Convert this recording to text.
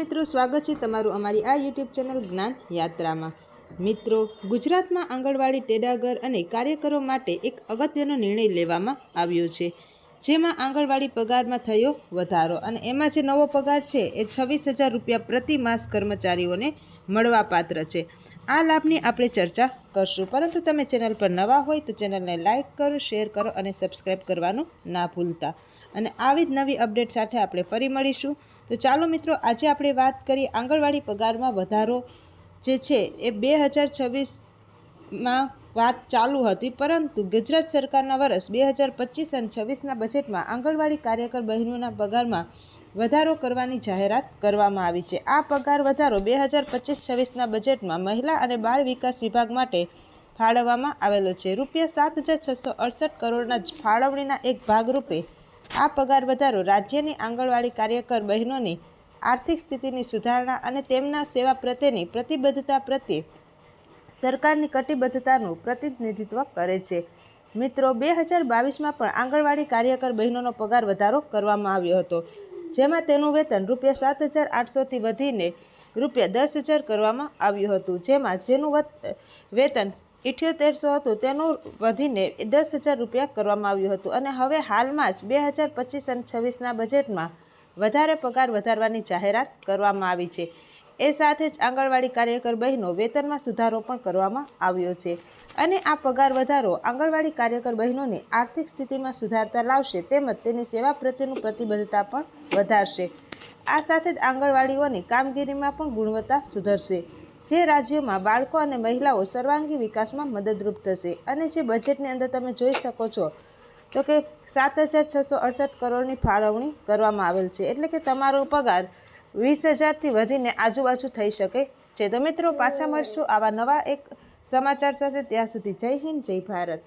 મિત્રો, સ્વાગત છે તમારું અમારી આ યુટ્યુબ ચેનલ જ્ઞાન યાત્રામાં. મિત્રો, ગુજરાતમાં આંગણવાડી, ટેડાગર અને કાર્યકરો માટે એક અગત્યનો નિર્ણય લેવામાં આવ્યો છે. જેમાં આંગણવાડી પગારમાં થયો વધારો અને એમાં જે નવો પગાર છે એ છવ્વીસ હજાર રૂપિયા પ્રતિ માસ કર્મચારીઓને મળવાપાત્ર છે. આ લાભની આપણે ચર્ચા કરશું. પરંતુ તમે ચેનલ પર નવા હોય તો ચેનલને લાઇક કરો, શેર કરો અને સબસ્ક્રાઈબ કરવાનું ના ભૂલતા. અને આવી જ નવી અપડેટ સાથે આપણે ફરી મળીશું. તો ચાલો મિત્રો, આજે આપણે વાત કરીએ આંગણવાડી પગારમાં વધારો જે છે એ બે હજાર છવ્વીસમાં વાત ચાલુ હતી, પરંતુ ગુજરાત સરકારના વર્ષ બે હજાર પચીસ અને છવ્વીસના બજેટમાં આંગણવાડી કાર્યકર બહેનોના પગારમાં વધારો કરવાની જાહેરાત કરવામાં આવી છે. આ પગાર વધારો બે હજાર પચીસ છવ્વીસના બજેટમાં મહિલા અને બાળ વિકાસ વિભાગ માટે ફાળવવામાં આવેલો છે. રૂપિયા સાત હજાર છસો અડસઠ કરોડના ફાળવણીના એક ભાગરૂપે આ પગાર વધારો રાજ્યની આંગણવાડી કાર્યકર બહેનોની આર્થિક સ્થિતિની સુધારણા અને તેમના સેવા પ્રત્યેની પ્રતિબદ્ધતા પ્રત્યે સરકારની કટિબદ્ધતાનું પ્રતિનિધિત્વ કરે છે. મિત્રો, બે હજાર બાવીસમાં પણ આંગણવાડી કાર્યકર બહેનોનો પગાર વધારો કરવામાં આવ્યો હતો, જેમાં તેનું વેતન રૂપિયા સાત હજાર આઠસોથી વધીને રૂપિયા દસ હજાર કરવામાં આવ્યું હતું, જેમાં જેનું વત- વેતન ઇઠ્યોતેરસો હતું, તેનું વધીને દસ હજાર રૂપિયા કરવામાં આવ્યું હતું. અને હવે હાલમાં જ બે હજાર પચીસ અને છવ્વીસના બજેટમાં વધારે પગાર વધારવાની જાહેરાત કરવામાં આવી છે. એ સાથે જ આંગણવાડી કાર્યકર બહેનો વેતનમાં સુધારો પણ કરવામાં આવ્યો છે. અને આ પગાર વધારો આંગણવાડી કાર્યકર બહેનોની આર્થિક સ્થિતિમાં સુધારતા લાવશે તેમજ તેની સેવા પ્રત્યેનું પ્રતિબદ્ધતા પણ વધારશે. આ સાથે જ આંગણવાડીઓની કામગીરીમાં પણ ગુણવત્તા સુધરશે, જે રાજ્યોમાં બાળકો અને મહિલાઓ સર્વાંગી વિકાસમાં મદદરૂપ થશે. અને જે બજેટની અંદર તમે જોઈ શકો છો, તો કે સાત હજાર છસો અડસઠ કરોડની ફાળવણી કરવામાં આવેલ છે. એટલે કે તમારો પગાર વીસ હજારથી વધીને આજુબાજુ થઈ શકે. છે તો મિત્રો, પાછા મળશું આવા નવા એક સમાચાર સાથે. ત્યાં સુધી જય હિન્દ, જય ભારત.